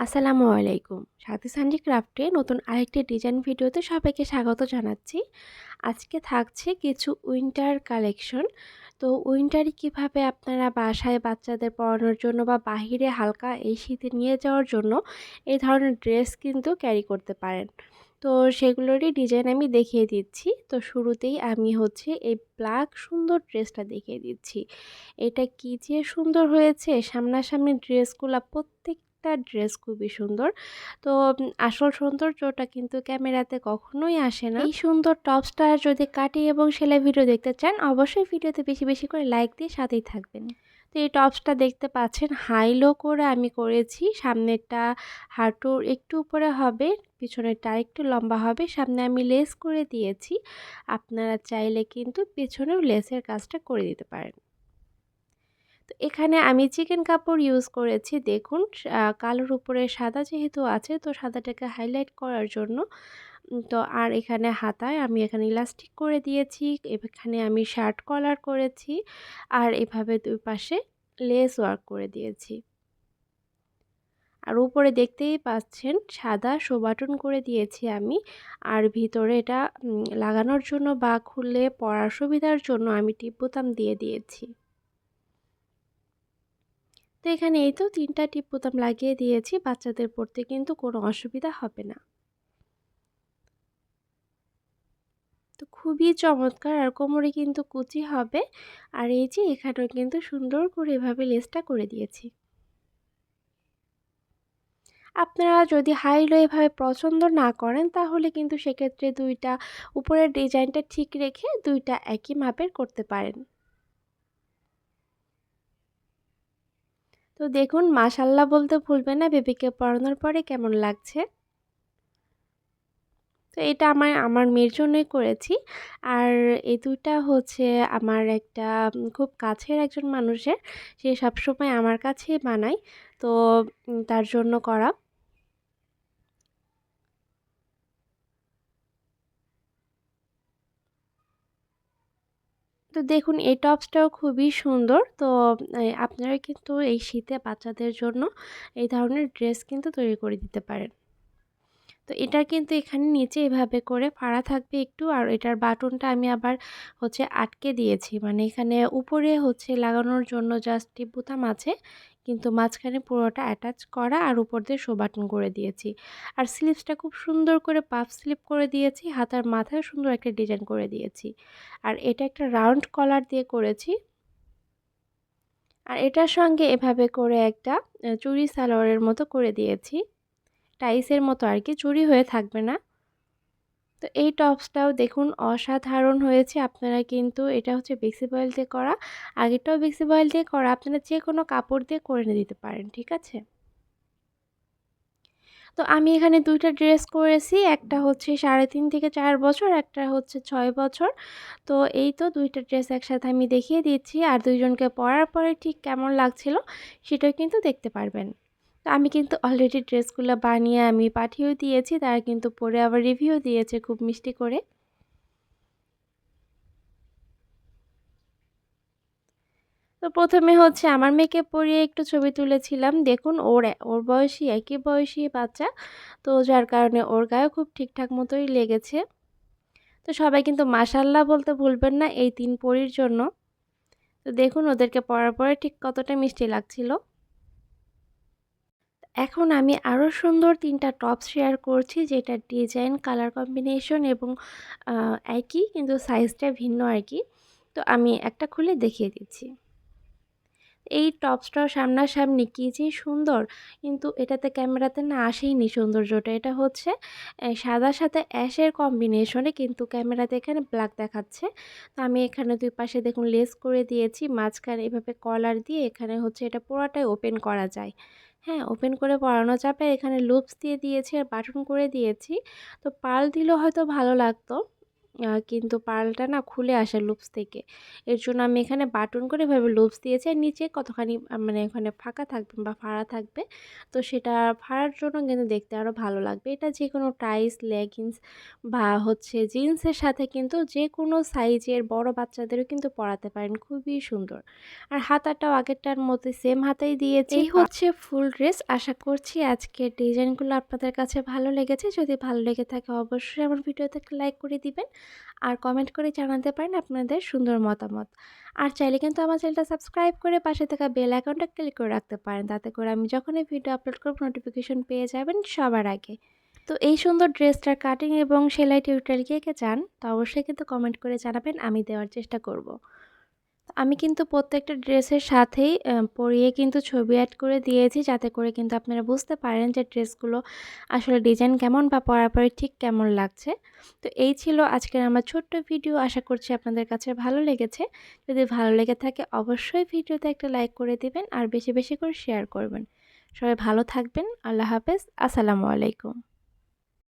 আসসালামু আলাইকুম। সাথী সানজি ক্রাফটে নতুন আরেকটি ডিজাইন ভিডিওতে সবাইকে স্বাগত জানাচ্ছি। আজকে থাকছে কিছু উইন্টার কালেকশন। তো উইন্টারে কীভাবে আপনারা বাসায় বাচ্চাদের পরানোর জন্য বা বাহিরে হালকা এই শীতে নিয়ে যাওয়ার জন্য এই ধরনের ড্রেস কিন্তু ক্যারি করতে পারেন। তো সেগুলোরই ডিজাইন আমি দেখিয়ে দিচ্ছি। তো শুরুতেই আমি হচ্ছে এই ব্ল্যাক সুন্দর ড্রেসটা দেখিয়ে দিচ্ছি। এটা কি যে সুন্দর হয়েছে, সামনাসামনি ড্রেসগুলো প্রত্যেক একটা ড্রেস খুবই সুন্দর। তো আসল সৌন্দর্যটা কিন্তু ক্যামেরাতে কখনোই আসে না। এই সুন্দর টপসটা যদি কাটি এবং সেলাই ভিডিও দেখতে চান, অবশ্যই ভিডিওতে বেশি বেশি করে লাইক দিয়ে সাথেই থাকবেন। তো, এই টপসটা দেখতে পাচ্ছেন, হাই লো করে আমি করেছি। সামনেরটা হাঁটুর একটু উপরে হবে, পিছনেরটা একটু লম্বা হবে। সামনে আমি লেস করে দিয়েছি। আপনারা চাইলে কিন্তু পেছনেও লেসের কাজটা করে দিতে পারেন। তো এখানে আমি চিকেন কাপড় ইউজ করেছি। দেখুন কালোর উপরে সাদা যেহেতু আছে, তো সাদাটাকে হাইলাইট করার জন্য। তো আর এখানে হাতায় আমি এখানে ইলাস্টিক করে দিয়েছি, এখানে আমি শার্ট কলার করেছি আর এভাবে দুই পাশে লেস ওয়ার্ক করে দিয়েছি। আর উপরে দেখতেই পাচ্ছেন, সাদা শোবাটন করে দিয়েছি আমি। আর ভিতরে এটা লাগানোর জন্য বা খুললে পরার সুবিধার জন্য আমি টিপ বোতাম দিয়ে দিয়েছি। তো এখানে এই তো তিনটা টিপ বোতাম লাগিয়ে দিয়েছি, বাচ্চাদের পড়তে কিন্তু কোনো অসুবিধা হবে না। তো খুবই চমৎকার আর কোমরে কিন্তু কুচি হবে। আর এই যে এখানেও কিন্তু সুন্দর করে এভাবে লেসটা করে দিয়েছি। আপনারা যদি হাই লো এভাবে পছন্দ না করেন, তাহলে কিন্তু সেক্ষেত্রে দুইটা, উপরের ডিজাইনটা ঠিক রেখে দুইটা একই মাপের করতে পারেন। তো দেখুন, মাশাল্লাহ বলতে ভুলবে না, বেবিকে পড়ানোর পরে কেমন লাগছে। তো এটা আমার আমার মেয়ের জন্যই করেছি। আর এই দুইটা হচ্ছে আমার একটা খুব কাছের একজন মানুষের, সে সবসময় আমার কাছেই বানায়। তো তার জন্য করা। তো দেখুন, এই টপসটাও খুবই সুন্দর। তো আপনারা কিন্তু এই শীতে বাচ্চাদের জন্য এই ধরনের ড্রেস কিন্তু তৈরি করে দিতে পারেন। তো এটা কিন্তু এখানে নিচে এভাবে করে ফাড়া থাকবে একটু, আর এটার বাটনটা আমি আবার হচ্ছে আটকে দিয়েছি। মানে এখানে উপরে হচ্ছে লাগানোর জন্য জাস্ট বোতাম আছে। কিন্তু মাঝখানে পুরোটা অ্যাটাচ করা আর উপর দিয়ে শো বাটন করে দিয়েছি। আর স্লিপসটা খুব সুন্দর করে পাফ স্লিপ করে দিয়েছি, হাতার মাথায় সুন্দর একটা ডিজাইন করে দিয়েছি। আর এটা একটা রাউন্ড কলার দিয়ে করেছি। আর এটার সঙ্গে এভাবে করে একটা চুরি সালোয়ারের মতো করে দিয়েছি। টাইসের মতো আর কি চুরি হয়ে থাকবে না। তো এই টপসটাও দেখুন অসাধারণ হয়েছে। আপনারা কিন্তু এটা হচ্ছে বেক্সি বয়েল দিয়ে করা। আগেরটাও বেক্সি বয়েল দিয়ে করা। আপনারা যে কোনো কাপড় দিয়ে করে দিতে পারেন, ঠিক আছে? তো আমি এখানে দুইটা ড্রেস করেছি। একটা হচ্ছে সাড়ে তিন থেকে চার বছর, একটা হচ্ছে ছয় বছর। তো এই তো দুইটা ড্রেস একসাথে আমি দেখিয়ে দিচ্ছি আর দুইজনকে পরার পরে ঠিক কেমন লাগছিল, সেটাও কিন্তু দেখতে পারবেন। তো আমি কিন্তু অলরেডি ড্রেসগুলো বানিয়ে আমি পাঠিয়েও দিয়েছি, তারা কিন্তু পরে আবার রিভিউ দিয়েছে খুব মিষ্টি করে। তো প্রথমে হচ্ছে আমার মেয়েকে পরিয়ে একটু ছবি তুলেছিলাম। দেখুন, ওর ওর বয়সী, একই বয়সী বাচ্চা, তো যার কারণে ওর গায়ে খুব ঠিকঠাক মতোই লেগেছে। তো সবাই কিন্তু মাসাল্লাহ বলতে ভুলবেন না এই তিন পরির জন্য। তো দেখুন, ওদেরকে পরার পরে ঠিক কতটা মিষ্টি লাগছিল। এখন আমি আরও সুন্দর তিনটা টপ শেয়ার করছি যেটা ডিজাইন কালার কম্বিনেশন এবং একই কিন্তু সাইজটা ভিন্ন আর কি। তো আমি একটা খুলে দেখিয়ে দিচ্ছি। এই টপসটাও সামনাসামনি কী যে সুন্দর, কিন্তু এটাতে ক্যামেরাতে না আসেইনি সৌন্দর্যটা। এটা হচ্ছে সাদার সাথে অ্যাশের কম্বিনেশনে কিন্তু ক্যামেরাতে এখানে ব্ল্যাক দেখাচ্ছে। তো আমি এখানে দুই পাশে দেখুন লেস করে দিয়েছি, মাঝখানে এভাবে কলার দিয়ে এখানে হচ্ছে এটা পুরোটাই ওপেন করা যায়। হ্যাঁ ওপেন করে পড়ানো যাবে। এখানে লুপস দিয়ে দিয়েছি আর বাটন করে দিয়েছি। তো পাল দিলেও হয়তো ভালো লাগতো। কিন্তু পার্লটা না খুলে আসে লুপস থেকে। এর জন্য আমি এখানে বাটন করে এভাবে লুপস দিয়েছি আর নিচে কতখানি মানে এখানে ফাঁকা থাকবে বা ফাড়া থাকবে। তো সেটা ফাড়ার জন্য কিন্তু দেখতে আরও ভালো লাগবে। এটা যে কোনো টাইস লেগিংস বা হচ্ছে জিন্সের সাথে কিন্তু যে কোনো সাইজের বড় বাচ্চাদেরও কিন্তু পরাতে পারেন। খুবই সুন্দর। আর হাতাটাও আগেরটার মধ্যে সেম হাতাই দিয়েছি। এই হচ্ছে ফুল ড্রেস। আশা করছি আজকের ডিজাইনগুলো আপনাদের কাছে ভালো লেগেছে। যদি ভালো লেগে থাকে অবশ্যই আমার ভিডিওতে লাইক করে দিবেন। আর কমেন্ট করে জানাতে পারেন আপনাদের সুন্দর মতামত। আর চাইলে কিন্তু আমার চ্যানেলটা সাবস্ক্রাইব করে পাশে থাকা বেল অ্যাকাউন্টটা ক্লিক করে রাখতে পারেন। তাতে করে আমি যখনই ভিডিও আপলোড করব নোটিফিকেশন পেয়ে যাবেন সবার আগে। তো এই সুন্দর ড্রেসটার কাটিং এবং সেলাই টিউটোরিয়াল কে চান, তো অবশ্যই কিন্তু কমেন্ট করে জানাবেন, আমি দেওয়ার চেষ্টা করব। আমি কিন্তু প্রত্যেকটা ড্রেসের সাথেই পরিয়ে কিন্তু ছবি অ্যাড করে দিয়েছি যাতে করে কিন্তু আপনারা বুঝতে পারেন যে ড্রেসগুলো আসলে ডিজাইন কেমন বা পরার পরে ঠিক কেমন লাগছে। তো এই ছিল আজকের আমার ছোট্ট ভিডিও আশা করছি আপনাদের কাছে ভালো লেগেছে। যদি ভালো লেগে থাকে অবশ্যই ভিডিওতে একটা লাইক করে দিবেন আর বেশি বেশি করে শেয়ার করবেন। সবাই ভালো থাকবেন, আল্লাহ হাফেজ, আসসালামু আলাইকুম।